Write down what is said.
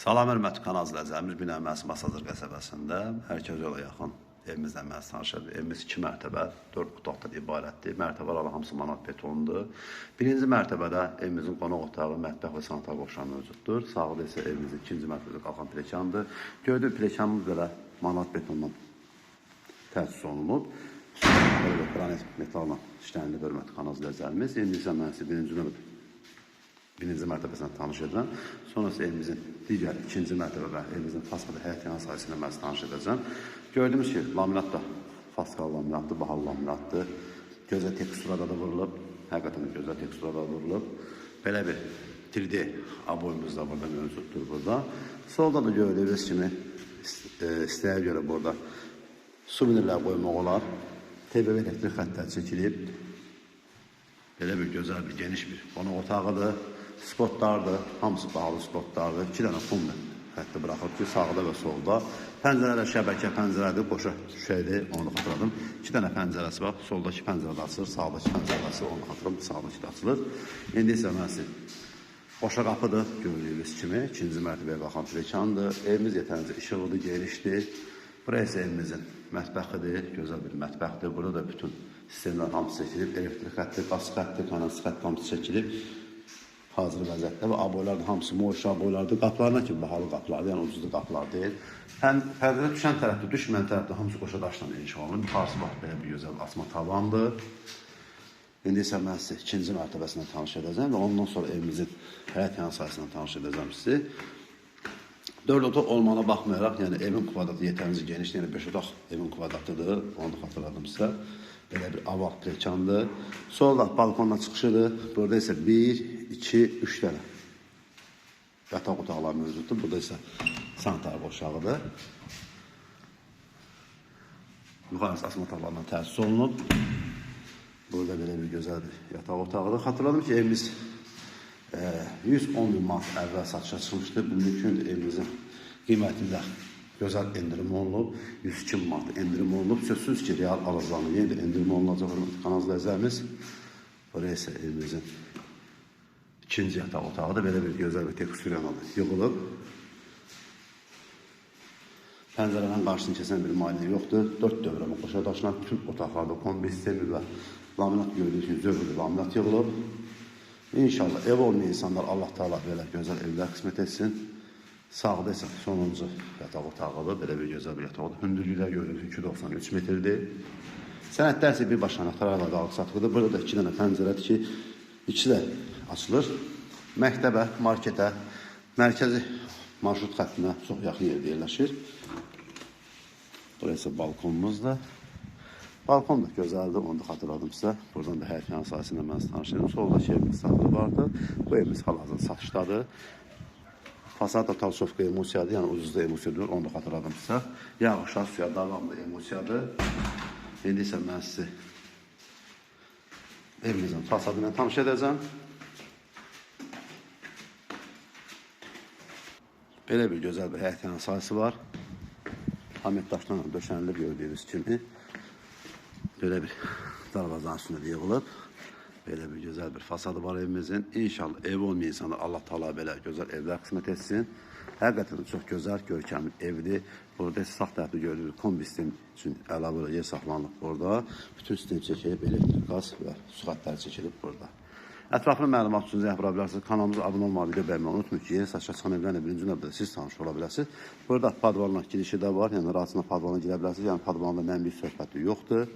Salam hörmətli kanal izləyicilərimiz, Binə Məhz Masazır qəsəbəsində Mərkəz yola yaxın evimizdən məhz tanışır. Evimiz 2 mərtəbə, 4 otaqdan ibarətdir. Mərtəbələr hamısı manat betondur. Birinci mərtəbədə evimizin qonaq otağı, mətbəx və sanitar qovşağı mövcuddur. Sağda isə evimizin ikinci mərtəbədə qalxan pilləkəndir. Gördüyü pilləkənimiz belə manat betondan təsis olunub. Böyle granit metalla işlənilib hörmətli kanal izləyicilərimiz. İndi isə mən sizə birinci növbədə birinci mərtəbəsindən tanış edəcəm. Sonrası evimizin digər ikinci mərtəbə və evimizin fasadı həyət yan sayəsində mən sizə tanış edəcəm. Gördüyümüz ki, laminat da faskal laminatdır, bahalı laminatdır. Gözə teksturada da vurulub. Həqiqətən gözə teksturada da vurulub. Belə bir 3D aboyumuz da burada mövcuddur burada. Solda da gördüyünüz kimi e, istəyə görə burada suvenirlər qoymaq olar. TBV elektrik xəttləri çəkilib. Belə bir gözəl bir geniş bir qonaq otağıdır. Spotlardır. Hamısı bağlı spotlardır. İki dənə pul xətti buraxıb ki, sağda və solda. Pəncərələr şəbəkə pəncərədir, qoşa şüşədir, onu xatırladım. İki dənə pəncərəsi var. Soldakı pəncərədə açılır, sağdakı pəncərədə açılır, onu xatırladım. Sağdakı da açılır. İndi isə mən sizə qoşa qapıdır gördüyünüz kimi. İkinci mərtəbəyə qalxan pilləkəndir. Evimiz yetərincə işıqlıdır, genişdir. Burası isə evimizin mətbəxidir, gözəl bir mətbəxdir. Burada da bütün sistemlər hamısı çəkilib, elektrik xətti, qaz xətti, kanal xətti hamısı çəkilib. Hazır vəziyyətdə və aboylar da hamısı moş aboylardır. Qapılarına ki, bahalı qapılardır, yəni ucuzlu qapılar deyil. Həm pərdədə düşən tərəfdə, düşməyən tərəfdə hamısı qoşa daşla inşa olunub. Yuxarısı bax belə bir gözəl asma tavandır. İndi isə mən sizə ikinci mərtəbəsindən tanış edəcəm və ondan sonra evimizin həyət yan sayəsindən tanış edəcəm sizi. Dörd otaq olmağına baxmayaraq, yəni evin kvadratı yetərincə geniş, yəni 5 otaq evin kvadratıdır. Onu da xatırladım sizə. Belə bir aval pilləkəndir. Solda balkondan çıxışıdır. Burada isə 1, 2, 3 dənə yataq otaqları mövcuddur. Burada isə sanitar qoşağıdır. Yuxarısı asma tavandan təsis olunub. Burada belə bir gözəl bir yataq otağıdır. Xatırladım ki, evimiz 110 bin manat əvvəl satışa çıxmışdı. Bugünkü gün evimizin qiymətində gözəl endirim olunub. 102 bin manat endirim olunub. Sözsüz ki, real alıcılarına yenə də endirim olunacaq hörmətli kanal izləyicilərimiz. Buraya isə evimizin ikinci yataq otağıdır. Belə bir gözəl bir teksturiyana yığılıb. Pəncərədən qarşısını kəsən bir maynə yoxdur. 4 dövrəmə qoşa daşınan bütün otaqlarda kombi sistemi və laminat gördüyünüz kimi zövqlü laminat yığılıb. İnşallah ev olmayan insanlar Allah Teala belə gözəl evlər qismət etsin. Sağda isə sonuncu yataq otağıdır. Belə bir gözəl bir yataq otağı. Hündürlüklər kimi 293 metrdir. Sənədlər isə birbaşa anahtarlarla qalıq satılıdır. Burada da iki dənə pəncərədir ki, ikisi də açılır. Məktəbə, marketə, mərkəzi marşrut xəttinə çox yaxın yerdə yerləşir. Burası balkonumuzdur. Balkon da gözəldir, onu da xatırladım sizə. Buradan da həyət yan sahəsində mən sizə tanış edim. Soldakı evimiz satılıb vardı. Bu evimiz hal-hazırda satışdadır. Fasad da talşovka emosiyadır, yəni ucuzda emosiyadır, onu da xatırladım sizə. Yağışlar suya davamlı emosiyadır. İndi isə mən sizi evimizin fasadı ilə tanış edəcəm. Belə bir gözəl bir həyət yan sahəsi var. Ahmet daşlarla döşənilib gördüyünüz kimi. Belə bir darvazanın üstündə də yığılıb. Belə bir gözəl bir fasadı var evimizin. İnşallah ev olmayan insanlar Allah Taala belə gözəl evlər qismət etsin. Həqiqətən çox gözəl, görkəmli evdir. Burada sağ tərəfdə gördüyünüz kombi sistem üçün əlavə yer saxlanılıb burada. Bütün sistem çəkilib, elektrik, qaz və su xəttləri çəkilib burada. Ətraflı məlumat üçün zəng vura bilərsiniz. Kanalımıza abunə olmağı, video bəyənməyi unutmayın ki, yeni saçma çıxan evlərlə birinci növbədə siz tanış ola bilərsiniz. Burada padvalına girişi də var, yəni rahatlıqla padvalına girə bilərsiniz. Yəni padvalında mən bir söhbəti yoxdur.